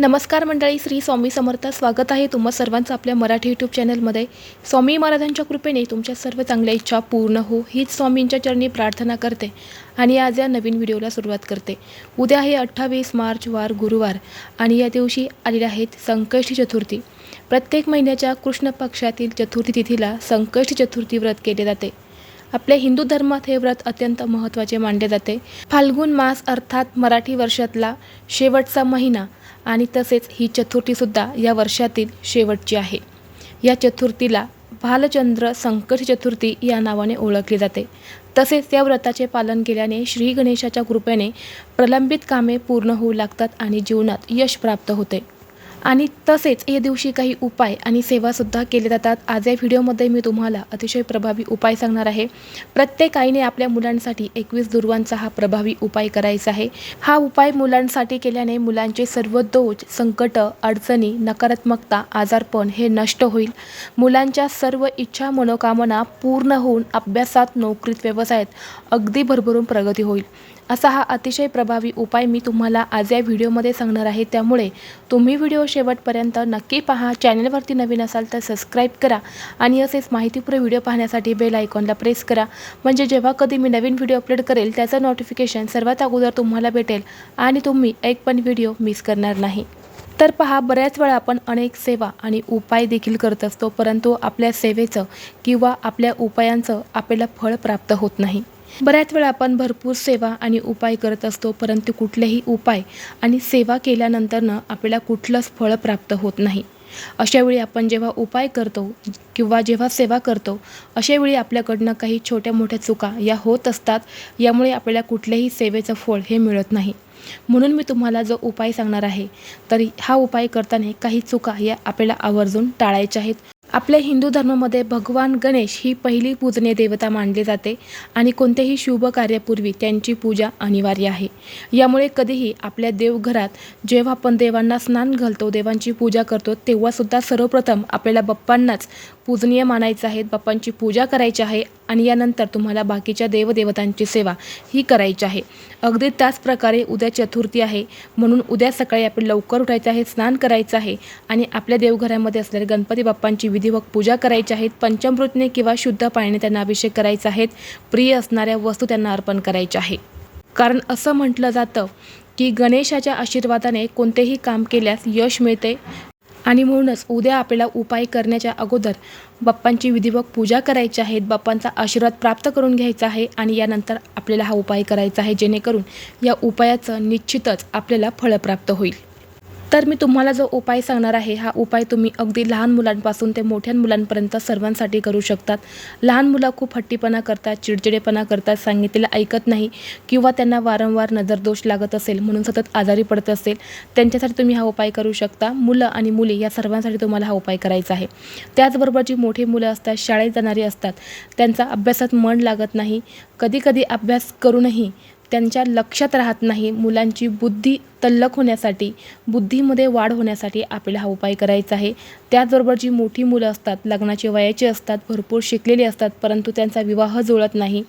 नमस्कार मंडळी श्री स्वामी समर्थ स्वागत आहे तुम्हा सर्वांचं आपल्या मराठी यूट्यूब चॅनलमध्ये स्वामी महाराजांच्या कृपेने तुमच्या सर्व चांगल्या इच्छा पूर्ण हो हीच स्वामींच्या चरणी प्रार्थना करते आणि आज या नवीन व्हिडिओला सुरुवात करते. उद्या आहे अठ्ठावीस मार्च वार गुरुवार आणि या दिवशी आलेल्या आहेत संकष्टी चतुर्थी. प्रत्येक महिन्याच्या कृष्ण पक्षातील चतुर्थी तिथीला संकष्टी चतुर्थी व्रत केले जाते. आपल्या हिंदू धर्मात हे व्रत अत्यंत महत्त्वाचे मानले जाते. फाल्गुन मास अर्थात मराठी वर्षातला शेवटचा महिना आणि तसेच ही चतुर्थीसुद्धा या वर्षातील शेवटची आहे. या चतुर्थीला भालचंद्र संकट चतुर्थी या नावाने ओळखली जाते. तसेच त्या व्रताचे पालन केल्याने श्री गणेशाच्या कृपेने प्रलंबित कामे पूर्ण होऊ लागतात आणि जीवनात यश प्राप्त होते. आणि तसेच या दिवशी काही उपाय आणि सेवासुद्धा केले जातात. आज या व्हिडिओमध्ये मी तुम्हाला अतिशय प्रभावी उपाय सांगणार आहे. प्रत्येक आईने आपल्या मुलांसाठी एकवीस दुर्वांचा हा प्रभावी उपाय करायचा आहे. हा उपाय मुलांसाठी केल्याने मुलांचे सर्व दोष संकट अडचणी नकारात्मकता आजारपण हे नष्ट होईल. मुलांच्या सर्व इच्छा मनोकामना पूर्ण होऊन अभ्यासात नोकरीत व्यवसायात अगदी भरभरून प्रगती होईल. असा हा अतिशय प्रभावी उपाय मी तुम्हाला आज या व्हिडिओमध्ये सांगणार आहे. त्यामुळे तुम्ही व्हिडिओ शेवटपर्यंत नक्की पहा. चॅनलवरती नवीन असाल तर सबस्क्राईब करा आणि असेच माहितीपूर्ण व्हिडिओ पाहण्यासाठी बेल आयकॉनला प्रेस करा. म्हणजे जेव्हा कधी मी नवीन व्हिडिओ अपलोड करेल त्याचं नोटिफिकेशन सर्वात अगोदर तुम्हाला भेटेल आणि तुम्ही एक पण व्हिडिओ मिस करणार नाही. तर पहा बऱ्याच वेळा आपण अनेक सेवा आणि उपाय देखील करत असतो परंतु आपल्या सेवेचं किंवा आपल्या उपायांचं आपल्याला फळ प्राप्त होत नाही. बऱ्याच वेळा आपण भरपूर सेवा आणि उपाय करत असतो परंतु कुठलेही उपाय आणि सेवा केल्यानंतरनं आपल्याला कुठलंच फळ प्राप्त होत नाही. अशावेळी आपण जेव्हा उपाय करतो किंवा जेव्हा सेवा करतो अशावेळी आपल्याकडनं काही छोट्या मोठ्या चुका या होत असतात यामुळे आपल्याला कुठल्याही सेवेचं फळ हे मिळत नाही. म्हणून मी तुम्हाला जो उपाय सांगणार आहे तर हा उपाय करताना काही चुका या आपल्याला आवर्जून टाळायच्या आहेत. आपल्या हिंदू धर्मामध्ये भगवान गणेश ही पहिली पूजनीय देवता मानली जाते आणि कोणत्याही शुभ कार्यापूर्वी त्यांची पूजा अनिवार्य आहे. यामुळे कधीही आपल्या देवघरात जेव्हा आपण देवांना स्नान घालतो देवांची पूजा करतो तेव्हासुद्धा सर्वप्रथम आपल्याला बाप्पांनाच पूजनीय मानायचं आहेत बाप्पांची पूजा करायची आहे आणि यानंतर तुम्हाला बाकीच्या देवदेवतांची सेवा ही करायची आहे. अगदी त्याच प्रकारे उद्या चतुर्थी आहे. म्हणून उद्या सकाळी आपण लवकर उठायचं आहे स्नान करायचं आहे आणि आपल्या देवघरामध्ये असलेल्या गणपती बाप्पांची विधिवत पूजा करायची आहेत पंचमृतने किंवा शुद्ध पाण्याने त्यांना अभिषेक करायचा आहेत प्रिय असणाऱ्या वस्तू त्यांना अर्पण करायच्या आहे. कारण असं म्हटलं जातं की गणेशाच्या आशीर्वादाने कोणतेही काम केल्यास यश मिळते आणि म्हणूनच उद्या आपल्याला उपाय करण्याच्या अगोदर बाप्पांची विधिवत पूजा करायची आहे बाप्पांचा आशीर्वाद प्राप्त करून घ्यायचा आहे आणि यानंतर आपल्याला हा उपाय करायचा आहे जेणेकरून या उपायाचं निश्चितच आपल्याला फळ प्राप्त होईल. तर मी तुम्हाला जो उपाय सांगणार आहे हा उपाय तुम्ही अगदी लहान मुलांपासून ते मोठ्या मुलांपर्यंत सर्वांसाठी करू शकतात. लहान मुलं खूप हट्टीपणा करतात चिडचिडेपणा करतात सांगितलेलं ऐकत नाही किंवा त्यांना वारंवार नजरदोष लागत असेल म्हणून सतत आजारी पडत असेल त्यांच्यासाठी तुम्ही हा उपाय करू शकता. मुलं आणि मुली या सर्वांसाठी तुम्हाला हा उपाय करायचा आहे. त्याचबरोबर जी मोठी मुलं असतात शाळेत जाणारी असतात त्यांचा अभ्यासात मन लागत नाही. कधीकधी अभ्यास करूनही त्यांच्या लक्षात राहत नाही मुलांची बुद्धी तल्लक होण्यासाठी बुद्धीमध्ये वाढ होण्यासाठी आपल्याला हा उपाय करायचा आहे. त्याचबरोबर जी मोठी मुलं असतात लग्नाचे वयाचे असतात भरपूर शिकलेली असतात परंतु त्यांचा विवाह जुळत नाही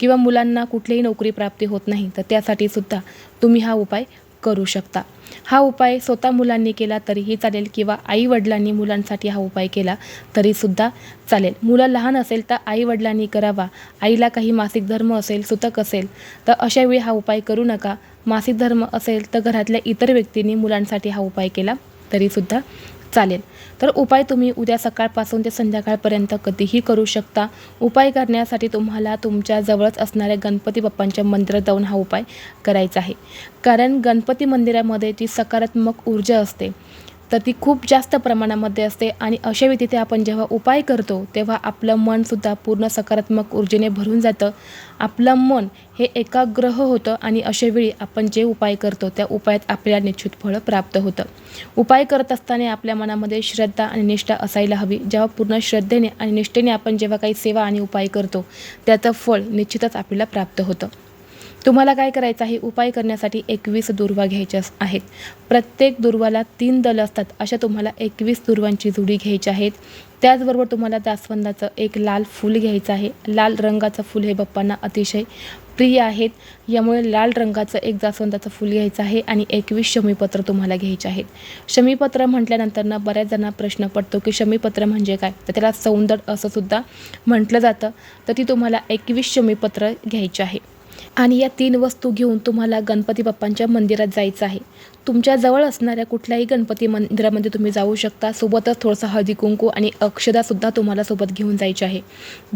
किंवा मुलांना कुठलीही नोकरी प्राप्ती होत नाही तर त्यासाठी सुद्धा तुम्ही हा उपाय करू शकता. हा उपाय स्वतः मुलांनी केला तरीही चालेल किंवा आई वडिलांनी मुलांसाठी हा उपाय केला तरीसुद्धा चालेल. मुलं लहान असेल तर आई वडिलांनी करावा. आईला काही मासिक धर्म असेल सुतक असेल तर अशावेळी हा उपाय करू नका. मासिक धर्म असेल तर घरातल्या इतर व्यक्तींनी मुलांसाठी हा उपाय केला तरीसुद्धा चालेल. तर उपाय तुम्ही उद्या सकाळपासून ते संध्याकाळपर्यंत कधीही करू शकता. उपाय करण्यासाठी तुम्हाला तुमच्या जवळच असणाऱ्या गणपती बाप्पांच्या मंदिरात जाऊन हा उपाय करायचा आहे. कारण गणपती मंदिरामध्ये जी सकारात्मक ऊर्जा असते तर ती खूप जास्त प्रमाणामध्ये असते आणि अशा वेळी तिथे आपण जेव्हा उपाय करतो तेव्हा आपलं मनसुद्धा पूर्ण सकारात्मक ऊर्जेने भरून जातं. आपलं मन हे एकाग्रह होतं आणि अशावेळी आपण जे उपाय करतो त्या उपायात आपल्याला निश्चित फळं प्राप्त होतं. उपाय करत असताना आपल्या मनामध्ये श्रद्धा आणि निष्ठा असायला हवी. जेव्हा पूर्ण श्रद्धेने आणि निष्ठेने आपण जेव्हा काही सेवा आणि उपाय करतो त्याचं फळ निश्चितच आपल्याला प्राप्त होतं. तुम्हाला काय करायचं आहे? उपाय करण्यासाठी एकवीस दुर्वा घ्यायच्या आहेत. प्रत्येक दुर्वाला तीन दल असतात. अशा तुम्हाला एकवीस दुर्वांची जुडी घ्यायची आहेत. त्याचबरोबर तुम्हाला जास्वंदाचं एक लाल फूल घ्यायचं आहे. लाल रंगाचं फूल हे बाप्पांना अतिशय प्रिय आहेत. यामुळे लाल रंगाचं एक जास्वंदाचं फूल घ्यायचं आहे आणि एकवीस शमीपत्र तुम्हाला घ्यायचे आहेत. शमीपत्र म्हटल्यानंतर ना बऱ्याच जणांना प्रश्न पडतो की शमीपत्र म्हणजे काय? तर त्याला सौंदर्य असं सुद्धा म्हटलं जातं. तर ती तुम्हाला एकवीस शमीपत्र घ्यायची आहे. आणि या तीन वस्तू घेऊन तुम्हाला गणपती बाप्पांच्या मंदिरात जायचं आहे. तुमच्या जवळ असणाऱ्या कुठल्याही गणपती मंदिरामध्ये तुम्ही जाऊ शकता. सोबतच थोडंसं हळदी कुंकू आणि अक्षदासुद्धा तुम्हाला सोबत घेऊन जायचे आहे.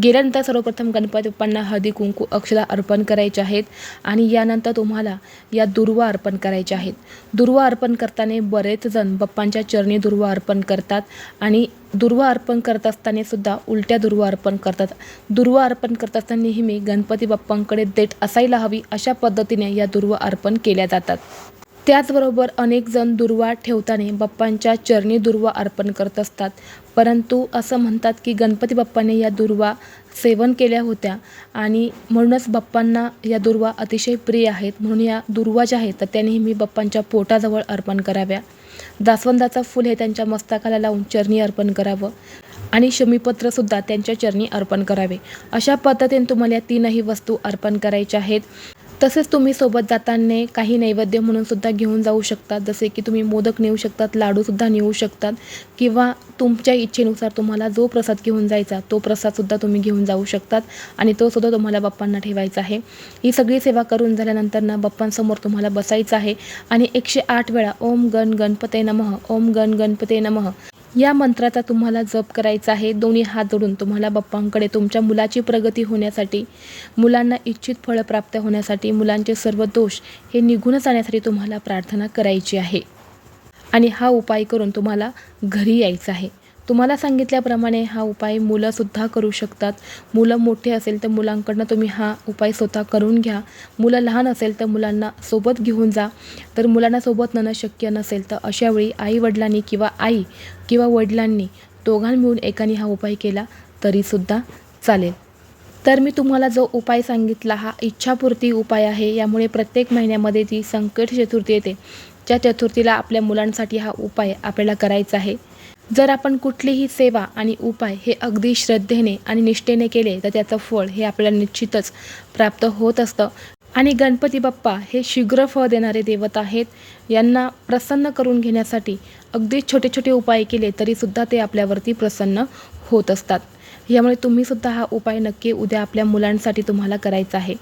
गेल्यानंतर सर्वप्रथम गणपती बाप्पांना हळदी कुंकू अक्षदा अर्पण करायचे आहेत आणि यानंतर तुम्हाला या दुर्वा अर्पण करायच्या आहेत. दुर्वा अर्पण करताना बरेच जण बाप्पांच्या चरणी दुर्वा अर्पण करतात आणि दुर्वा अर्पण करत असताना सुद्धा उलट्या दुर्वा अर्पण करतात. दुर्वा अर्पण करत असताना नेहमी गणपती बाप्पांकडे देठ असायला हवी अशा पद्धतीने या दुर्वा अर्पण केल्या जातात. त्याचबरोबर अनेक जण दुर्वा ठेवताना बाप्पांच्या चरणी दुर्वा अर्पण करत असतात. परंतु असं म्हणतात की गणपती बाप्पाने या दुर्वा सेवन केल्या होत्या आणि म्हणूनच बाप्पांना या दुर्वा अतिशय प्रिय आहेत. म्हणून या दुर्वा ज्या आहेत तर त्या नेहमी बाप्पांच्या पोटाजवळ अर्पण कराव्या. जास्वंदाचं फूल हे त्यांच्या मस्तकाला लावून चरणी अर्पण करावं. आणि शमीपत्रसुद्धा त्यांच्या चरणी अर्पण करावे. अशा पद्धतीने तुम्हाला या तीनही वस्तू अर्पण करायच्या आहेत. तसेच तुम्ही सोबत जाताना काही नैवेद्य म्हणून सुद्धा घेऊन जाऊ शकतात. जसे की तुम्ही मोदक नेऊ शकतात लाडूसुद्धा नेऊ शकतात किंवा तुमच्या इच्छेनुसार तुम्हाला जो प्रसाद घेऊन जायचा तो प्रसादसुद्धा तुम्ही घेऊन जाऊ शकतात आणि तो सुद्धा तुम्हाला बाप्पांना ठेवायचा आहे. ही सगळी सेवा करून झाल्यानंतर ना बाप्पांसमोर तुम्हाला बसायचं आहे. आणि एकशे आठ वेळा ओम गण गणपते नमः ओम गण गणपते नमः. या मंत्राचा तुम्हाला जप करायचा आहे. दोन्ही हात जोडून तुम्हाला बाप्पांकडे तुमच्या मुलाची प्रगती होण्यासाठी मुलांना इच्छित फळं प्राप्त होण्यासाठी मुलांचे सर्व दोष हे निघून जाण्यासाठी तुम्हाला प्रार्थना करायची आहे. आणि हा उपाय करून तुम्हाला घरी यायचं आहे. तुम्हाला सांगितल्याप्रमाणे हा उपाय मुलंसुद्धा करू शकतात. मुलं मोठे असेल तर मुलांकडनं तुम्ही हा उपाय स्वतः करून घ्या. मुलं लहान असेल तर मुलांना सोबत घेऊन जा. तर मुलांना सोबत नेणं शक्य नसेल तर अशावेळी आईवडिलांनी किंवा आई किंवा वडिलांनी दोघां मिळून एकाने हा उपाय केला तरीसुद्धा चालेल. तर मी तुम्हाला जो उपाय सांगितला हा इच्छापूर्ती उपाय आहे. यामुळे प्रत्येक महिन्यामध्ये जी संकट चतुर्थी येते त्या चतुर्थीला आपल्या मुलांसाठी हा उपाय आपल्याला करायचा आहे. जर आपण कुठलीही सेवा आणि उपाय हे अगदी श्रद्धेने आणि निष्ठेने केले तर त्याचं फळ हे आपल्याला निश्चितच प्राप्त होत असतं. आणि गणपती बाप्पा हे शीघ्र फळ देणारे देवत आहेत. यांना प्रसन्न करून घेण्यासाठी अगदी छोटे छोटे उपाय केले तरीसुद्धा ते आपल्यावरती प्रसन्न होत असतात. यामुळे तुम्हीसुद्धा हा उपाय नक्की उद्या आपल्या मुलांसाठी तुम्हाला करायचा आहे.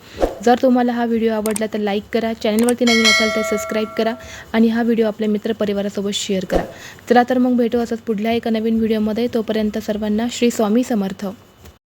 जर तुम्हाला हा व्हिडिओ आवडला तर लाईक करा चॅनलवरती नवीन असाल तर सबस्क्राईब करा आणि हा व्हिडिओ आपल्या मित्रपरिवारासोबत शेअर करा. चला तर मग भेटू असंच पुढल्या एका नवीन व्हिडिओमध्ये. तोपर्यंत सर्वांना श्री स्वामी समर्थ.